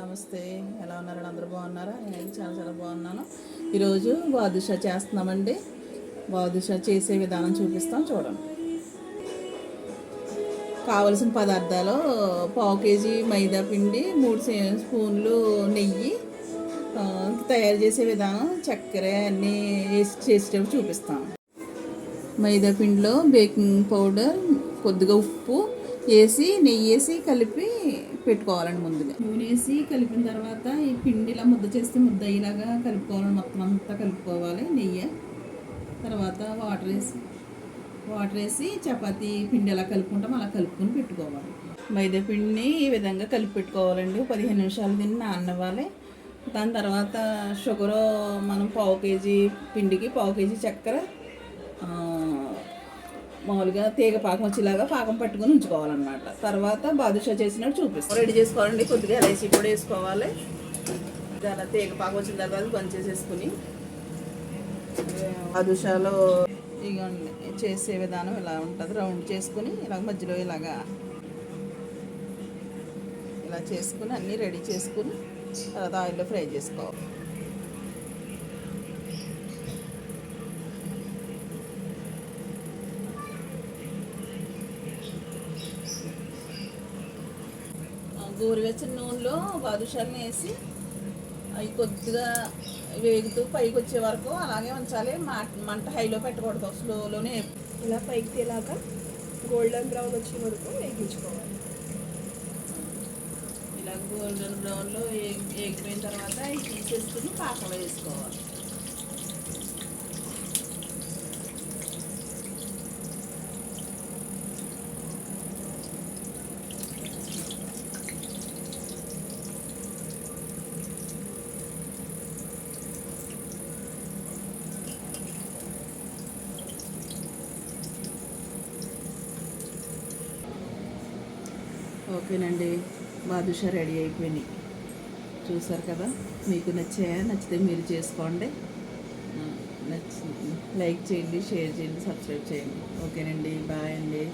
నమస్తే. ఎలా ఉన్నారు? అందరూ బాగున్నారా? నేను చాలా చాలా బాగున్నాను. ఈరోజు బాదుషా చేస్తున్నామండి. బాదుషా చేసే విధానం చూపిస్తాం చూడండి. కావలసిన పదార్థాలు పావు కేజీ మైదా పిండి మూడు స్పూన్లు నెయ్యి తయారు చేసే విధానం చక్కెర అన్నీ వేసి చేసేటప్పుడు చూపిస్తాం. మైదా పిండిలో బేకింగ్ పౌడర్ కొద్దిగా ఉప్పు వేసి నెయ్యి వేసి కలిపి పెట్టుకోవాలండి ముందుగా. నూనె వేసి కలిపిన తర్వాత ఈ పిండి ఇలా ముద్ద చేస్తే ముద్ద అయ్యేలాగా కలుపుకోవాలండి. మొత్తం అంతా కలుపుకోవాలి నెయ్యి. తర్వాత వాటర్ వేసి వాటర్ వేసి చపాతీ పిండి ఎలా కలుపుకుంటాం. అలా కలుపుకొని పెట్టుకోవాలి. మైదా పిండిని ఈ విధంగా కలిపి పెట్టుకోవాలండి. పదిహేను నిమిషాలు దీన్ని నానవ్వాలి దాని తర్వాత షుగర్ మనం పావు కేజీ పిండికి పావు కేజీ చక్కెర మామూలుగా తీగ పాకం వచ్చేలాగా పాకం పట్టుకొని ఉంచుకోవాలన్నమాట. తర్వాత బాదుషా చేసినట్టు చూపిస్తాం. రెడీ చేసుకోవాలండి. కొద్దిగా ఎలైచి కూడా వేసుకోవాలి. దాని తీగ పాకం వచ్చిన తర్వాత బంద్ చేసేసుకుని బాదుషాలో ఇక చేసే విధానం ఇలా ఉంటుంది. రౌండ్ చేసుకుని ఇలా మధ్యలో ఇలాగా ఇలా చేసుకుని అన్నీ రెడీ చేసుకుని తర్వాత ఆయిల్లో ఫ్రై చేసుకోవాలి. గోరువెచ్చని నూనెలో బాదుషాలను వేసి అవి కొద్దిగా వేగుతూ పైకి వచ్చే వరకు అలాగే ఉంచాలి. మా- మంట హైలో పెట్టకూడదు. స్లోలోనే ఇలా పైకి తేలాక గోల్డెన్ బ్రౌన్ వచ్చే వరకు వేగించుకోవాలి. ఇలా గోల్డెన్ బ్రౌన్లో వేగిపోయిన తర్వాత తీసేసుకుని పాకంలో వేసుకోవాలి. ఓకేనండి. బాదుషా రెడీ అయిపోయినాయి. చూసారు కదా? మీకు నచ్చాయా? నచ్చితే మీరు చేసుకోండి. నచ్చి లైక్ చేయండి షేర్ చేయండి సబ్స్క్రైబ్ చేయండి. ఓకేనండి. బాయ్ అండి.